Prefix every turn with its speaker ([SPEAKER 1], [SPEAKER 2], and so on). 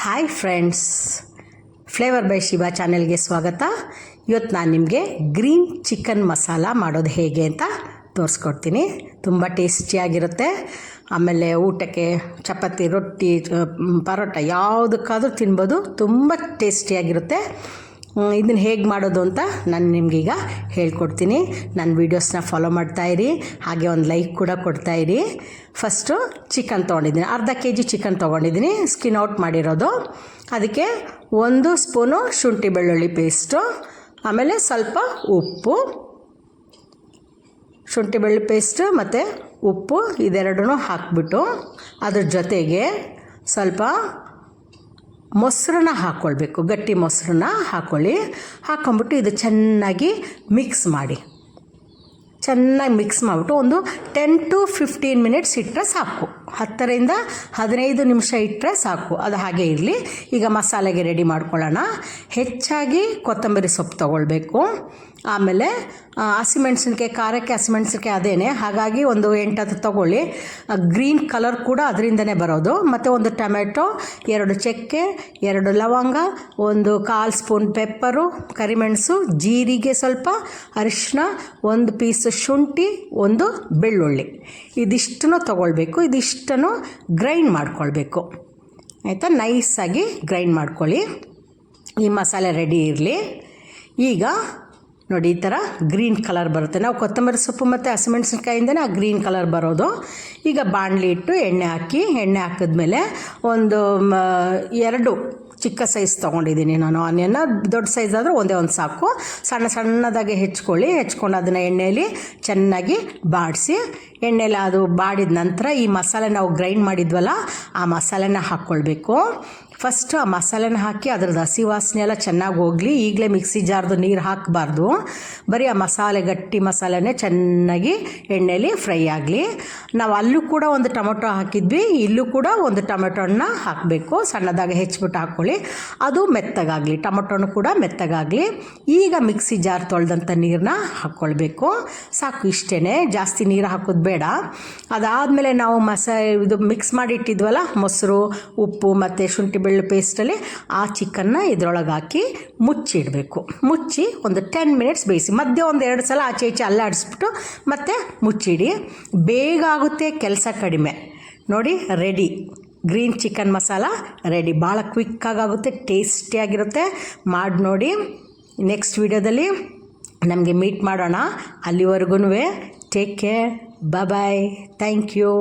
[SPEAKER 1] Hi friends flavour by Shiva ಚಾನೆಲ್ಗೆ ಸ್ವಾಗತ. ಇವತ್ತು ನಾನು ನಿಮಗೆ ಗ್ರೀನ್ ಚಿಕನ್ ಮಸಾಲ ಮಾಡೋದು ಹೇಗೆ ಅಂತ ತೋರಿಸ್ಕೊಡ್ತೀನಿ. ತುಂಬ ಟೇಸ್ಟಿಯಾಗಿರುತ್ತೆ ಆಮೇಲೆ ಊಟಕ್ಕೆ ಚಪಾತಿ, ರೊಟ್ಟಿ ಪರೋಟ ಯಾವುದಕ್ಕಾದ್ರೂ ತಿನ್ಬೋದು. ತುಂಬ ಟೇಸ್ಟಿಯಾಗಿರುತ್ತೆ ಇದನ್ನು ಹೇಗೆ ಮಾಡೋದು ಅಂತ ನಾನು ನಿಮಗೀಗ ಹೇಳ್ಕೊಡ್ತೀನಿ. ನನ್ನ ವೀಡಿಯೋಸ್ನ ಫಾಲೋ ಮಾಡ್ತಾಯಿರಿ ಹಾಗೆ ಒಂದು ಲೈಕ್ ಕೂಡ ಕೊಡ್ತಾಯಿರಿ ಫಸ್ಟು ಚಿಕನ್ ತೊಗೊಂಡಿದ್ದೀನಿ. ಅರ್ಧ ಕೆ ಜಿ ಚಿಕನ್ ತೊಗೊಂಡಿದ್ದೀನಿ. ಸ್ಕಿನ್ ಔಟ್ ಮಾಡಿರೋದು. ಅದಕ್ಕೆ ಒಂದು ಸ್ಪೂನು ಶುಂಠಿ ಬೆಳ್ಳುಳ್ಳಿ ಪೇಸ್ಟು ಆಮೇಲೆ ಸ್ವಲ್ಪ ಉಪ್ಪು. ಶುಂಠಿ ಬೆಳ್ಳುಳ್ಳಿ ಪೇಸ್ಟ್ ಮತ್ತು ಉಪ್ಪು ಇದೆರಡನ್ನೂ ಹಾಕ್ಬಿಟ್ಟು ಅದ್ರ ಜೊತೆಗೆ ಸ್ವಲ್ಪ ಮೊಸರನ್ನ ಹಾಕ್ಕೊಳ್ಬೇಕು ಗಟ್ಟಿ ಮೊಸರನ್ನ ಹಾಕ್ಕೊಳ್ಳಿ ಹಾಕ್ಕೊಂಬಿಟ್ಟು ಇದು ಚೆನ್ನಾಗಿ ಮಿಕ್ಸ್ ಮಾಡಿ. ಚೆನ್ನಾಗಿ ಮಿಕ್ಸ್ ಮಾಡಿಬಿಟ್ಟು ಒಂದು ಟೆನ್ ಟು ಫಿಫ್ಟೀನ್ ಮಿನಿಟ್ಸ್ ಇಟ್ಟರೆ ಸಾಕು. ಹತ್ತರಿಂದ ಹದಿನೈದು ನಿಮಿಷ ಇಟ್ಟರೆ ಸಾಕು. ಅದು ಹಾಗೆ ಇರಲಿ. ಈಗ ಮಸಾಲೆಗೆ ರೆಡಿ ಮಾಡ್ಕೊಳ್ಳೋಣ. ಹೆಚ್ಚಾಗಿ ಕೊತ್ತಂಬರಿ ಸೊಪ್ಪು ತೊಗೊಳ್ಬೇಕು. ಆಮೇಲೆ ಹಸಿಮೆಣ್ಸಿನ್ಕಾಯಿ ಖಾರಕ್ಕೆ ಹಸಿಮೆಣ್ಸಿನ್ಕಾಯಿ ಅದೇನೆ. ಹಾಗಾಗಿ ಒಂದು ಎಂಟತ್ತು ತೊಗೊಳ್ಳಿ. ಗ್ರೀನ್ ಕಲರ್ ಕೂಡ ಅದರಿಂದನೇ ಬರೋದು. ಮತ್ತು ಒಂದು ಟೊಮೆಟೊ, ಎರಡು ಚಕ್ಕೆ, ಎರಡು ಲವಂಗ, ಒಂದು ಕಾಲು ಸ್ಪೂನ್ ಪೆಪ್ಪರು, ಕರಿಮೆಣಸು, ಜೀರಿಗೆ ಸ್ವಲ್ಪ ಅರಿಶಿನ ಒಂದು ಪೀಸ್ ಶುಂಠಿ, ಒಂದು ಬೆಳ್ಳುಳ್ಳಿ. ಇದಿಷ್ಟನ್ನು ತೊಗೊಳ್ಬೇಕು, ಇದಿಷ್ಟನ್ನು ಗ್ರೈಂಡ್ ಮಾಡ್ಕೊಳ್ಬೇಕು. ಆಯಿತಾ? ನೈಸಾಗಿ ಗ್ರೈಂಡ್ ಮಾಡ್ಕೊಳ್ಳಿ. ಈ ಮಸಾಲೆ ರೆಡಿ ಇರಲಿ. ಈಗ ನೋಡಿ, ಈ ಥರ ಗ್ರೀನ್ ಕಲರ್ ಬರುತ್ತೆ. ನಾವು ಕೊತ್ತಂಬರಿ ಸೊಪ್ಪು ಮತ್ತು ಹಸಿಮೆಣಸಿನ್ಕಾಯಿಂದನೇ ಆ ಗ್ರೀನ್ ಕಲರ್ ಬರೋದು. ಈಗ ಬಾಣಲಿ ಇಟ್ಟು ಎಣ್ಣೆ ಹಾಕಿ, ಎಣ್ಣೆ ಹಾಕಿದ್ಮೇಲೆ ಒಂದು ಎರಡು ಚಿಕ್ಕ ಸೈಜ್ ತೊಗೊಂಡಿದ್ದೀನಿ ನಾನು. ಆನಿಯನ್ನ ದೊಡ್ಡ ಸೈಜ್ ಆದರೆ ಒಂದೇ ಒಂದು ಸಾಕು. ಸಣ್ಣ ಸಣ್ಣದಾಗಿ ಹೆಚ್ಕೊಳ್ಳಿ. ಹೆಚ್ಕೊಂಡು ಅದನ್ನು ಎಣ್ಣೆಯಲ್ಲಿ ಚೆನ್ನಾಗಿ ಬಾಡಿಸಿ, ಎಣ್ಣೆಲಿ ಅದು ಬಾಡಿದ ನಂತರ ಈ ಮಸಾಲೆ ನಾವು ಗ್ರೈಂಡ್ ಮಾಡಿದ್ವಲ್ಲ, ಆ ಮಸಾಲೆನ ಹಾಕ್ಕೊಳ್ಬೇಕು. ಫಸ್ಟ್ ಆ ಮಸಾಲೆನ ಹಾಕಿ ಅದ್ರದ್ದು ಹಸಿ ವಾಸನೆ ಎಲ್ಲ ಚೆನ್ನಾಗಿ ಹೋಗಲಿ. ಈಗಲೇ ಮಿಕ್ಸಿ ಜಾರ್ದು ನೀರು ಹಾಕಬಾರ್ದು. ಬರೀ ಆ ಮಸಾಲೆ, ಗಟ್ಟಿ ಮಸಾಲೆನೇ ಚೆನ್ನಾಗಿ ಎಣ್ಣೆಯಲ್ಲಿ ಫ್ರೈ ಆಗಲಿ. ನಾವು ಅಲ್ಲೂ ಕೂಡ ಒಂದು ಟೊಮೊಟೊ ಹಾಕಿದ್ವಿ. ಇಲ್ಲೂ ಕೂಡ ಒಂದು ಟೊಮೆಟೊನ ಹಾಕಬೇಕು. ಸಣ್ಣದಾಗಿ ಹೆಚ್ಚಿಬಿಟ್ಟು ಹಾಕ್ಕೊಳ್ಳಿ ಅದು ಮೆತ್ತಗಾಗಲಿ. ಟೊಮೊಟೊನು ಕೂಡ ಮೆತ್ತಗಾಗಲಿ. ಈಗ ಮಿಕ್ಸಿ ಜಾರ್ ತೊಳೆದಂಥ ನೀರನ್ನ ಹಾಕ್ಕೊಳ್ಬೇಕು ಸಾಕು ಇಷ್ಟೇ ಜಾಸ್ತಿ ನೀರು ಹಾಕೋದು ಬೇಡ. ಅದಾದಮೇಲೆ ನಾವು ಮಸ, ಇದು ಮಿಕ್ಸ್ ಮಾಡಿ ಇಟ್ಟಿದ್ವಲ್ಲ ಮೊಸರು, ಉಪ್ಪು ಮತ್ತು ಶುಂಠಿ ಬೆಳ್ಳು ಪೇಸ್ಟಲ್ಲಿ ಆ ಚಿಕನ್ನ ಇದ್ರೊಳಗೆ ಹಾಕಿ ಮುಚ್ಚಿಡಬೇಕು. ಮುಚ್ಚಿ ಒಂದು ಟೆನ್ ಮಿನಿಟ್ಸ್ ಬೇಯಿಸಿ, ಮಧ್ಯೆ ಒಂದು ಎರಡು ಸಲ ಆಚೆ ಈಚೆ ಅಲ್ಲಾಡಿಸ್ಬಿಟ್ಟು ಮತ್ತೆ ಮುಚ್ಚಿಡಿ. ಬೇಗ ಆಗುತ್ತೆ, ಕೆಲಸ ಕಡಿಮೆ. ನೋಡಿ ready green chicken masala ready ಭಾಳ ಕ್ವಿಕ್ಕಾಗುತ್ತೆ ಟೇಸ್ಟಿಯಾಗಿರುತ್ತೆ ಮಾಡಿ ನೋಡಿ. ನೆಕ್ಸ್ಟ್ ವೀಡಿಯೋದಲ್ಲಿ ನಮಗೆ ಮೀಟ್ ಮಾಡೋಣ ಅಲ್ಲಿವರೆಗೂ take care bye thank you